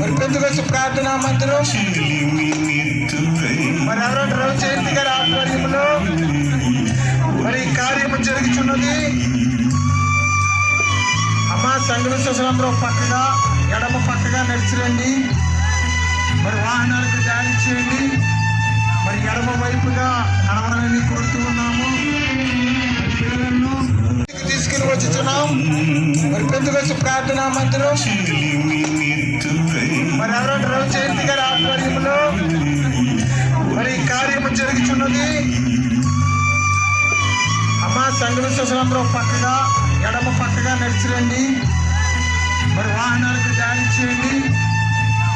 గుర్తుంచుకొచ్చి ప్రార్థనా మందిరం మరి ఎవరంటే రవి జయంతి గారి ఆధ్వర్యంలో మరి కార్యము జరుగుతున్నది అమ్మ సంఘవిశ్వసనంలో పక్కగా ఎడమ పక్కగా నడిచిరండి. మరి వాహనాలకు దారి చేయండి మరి ఎడమ వైపుగా కనవరని కొడుతూ ఉన్నాము. తీసుకుని వచ్చుతున్నాం మరి పెద్దకొచ్చి ప్రార్థనా మందిరం. మరి ఎవరంటే రవి జయంతి గారి ఆధ్వర్యంలో మరి కార్యము జరుగుతున్నది అమ్మా సంఘ పక్కగా ఎడమ పక్కగా నడిచిరండి. మరి వాహనాలకు దాడి చేయండి.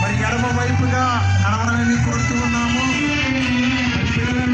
మరి ఎడమ వైపుగా నడవడానికి కొడుతూ ఉన్నాము. పిల్లలను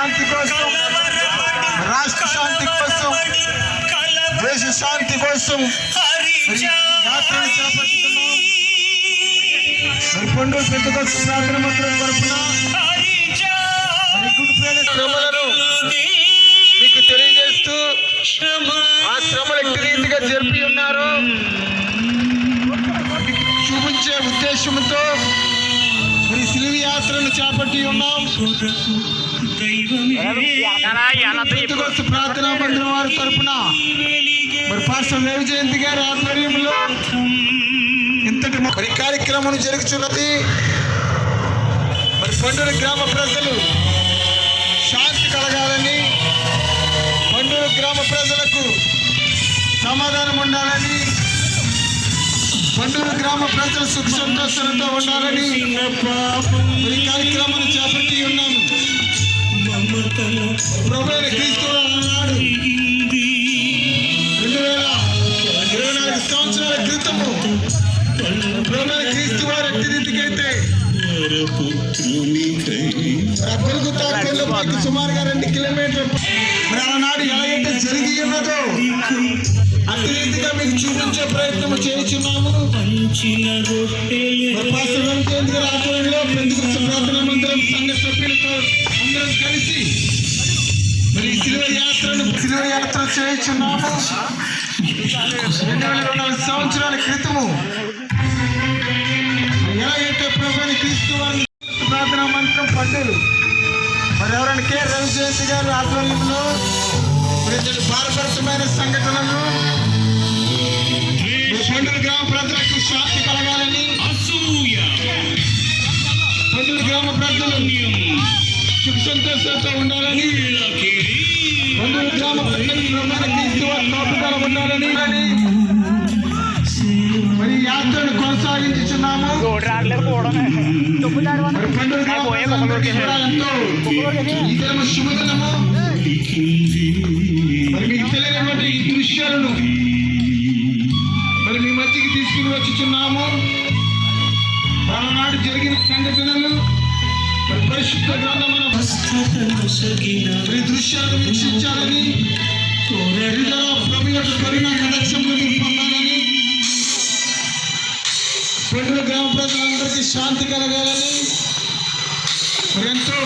శాంతి కోసం రాష్ట్ర శాంతి కోసం దేశ శాంతి కోసం మరి యాత్రను చేపట్టుతున్నాం మరి పండుగ పెద్దకొచ్చు ప్రార్థన మంత్రం తరపున మరి గుడ్ ఫ్రైడే శ్రమలను మీకు తెలియజేస్తూ ఆ శ్రమలు ఎట్టి రీతిగా జరిపి ఉన్నారు. చూపించే ఉద్దేశంతో మరి సిలువ యాత్రను చేపట్టి ఉన్నాం. ప్రార్థనా మందిరం వారి తరఫున మరి పాస్టర్ రవి జయంతి గారి ఆధ్వర్యంలో ఇంతటి మరి కార్యక్రమం జరుగుతున్నది. మరి పండుగ గ్రామ ప్రజలు శాంతి కలగాలని పండుగ గ్రామ ప్రజలకు సమాధానం ఉండాలని పండుగ గ్రామ ప్రజలు సుఖ సంతోషాలతో ఉండాలని ఈ కార్యక్రమాన్ని చేపట్టి ఉన్నాము. రెండు వేల ఇరవై నాలుగు సంవత్సరాల క్రితము క్రీస్తు వారు కొల్లపైకి సుమారుగా రెండు కిలోమీటర్లు. మరి ఆనాడు జరిగి ఉన్నదో రీతిగా మీకు చూపించే ప్రయత్నం గారి ఆధ్వర్యంలో ప్రార్థనా అందరం కలిసి మరి శిలువ యాత్రను శిలువ యాత్ర చేయించున్నాము. రెండు వేల ఇరవై నాలుగు సంవత్సరాల క్రితము ఎలాగైతే ప్రభుని క్రీస్తు వారిని ప్రార్థనా మంత్రం పండుగలు మరి ఎవరైనా కె. రవి జయంతి గారి ఆధ్వర్యంలో ఇతడి బాధపరచమైన సంఘటనలు పండుగ గ్రామ ప్రజలకు శాంతి కలగాలని పండుగ గ్రామ ప్రజలు సుఖ ఉండాలని పండుగ గ్రామ ప్రజలకు ఉండాలని మరి యాత్రను శుభదినము. మరి మీకు తెలియనటువంటి ఈ దృశ్యాలను మరి మీ మధ్యకి తీసుకుని వచ్చుచున్నాము. ఆనాడు జరిగిన సంఘటనలు పరిశుద్ధ గ్రంథమైన మరి దృశ్యాలను వీక్షించాలని హృదయ ప్రభు యొక్క కరుణ కటాక్షములు మీరు పొందాలని పండుగ గ్రామ ప్రజలందరికీ శాంతి కలగాలని మరి ఎంతో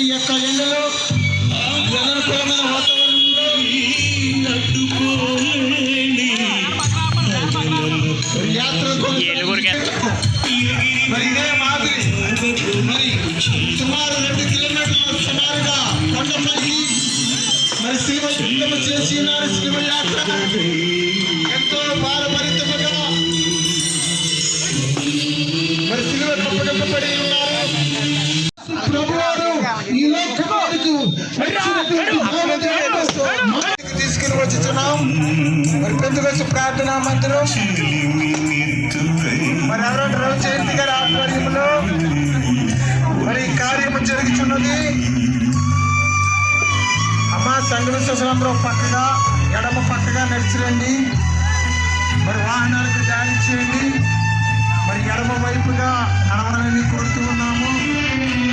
ఈ యొక్క ఎండలో వాతావరణంలో యాత్ర మరి ఇదే మాదిరి. మరి సుమారు రెండు కిలోమీటర్ల సుమారుగా కొండపల్లి మరి శివ యుద్ధము చేసి ఉన్నారు శివ యాత్ర ఎంతో పారపరితముగా మరి శిలువ కప్పగప్పబడి ఉన్నారు. ప్రభువారు ఈ లోకమునకు వచ్చినటువంటి నామదేవతతో మాటికి తీసుకుని వచ్చుతున్నాం మరి పెద్దకొచ్చి ప్రార్థనా మందిరం. మరి ఈ కార్యము జరుగుతున్నది సంఘ పక్కగా ఎడమ పక్కగా నడిచిరండి. మరి వాహనాలకు దారి చేయండి. మరి ఎడమ వైపుగా కనబడని కోరుతూ ఉన్నాము.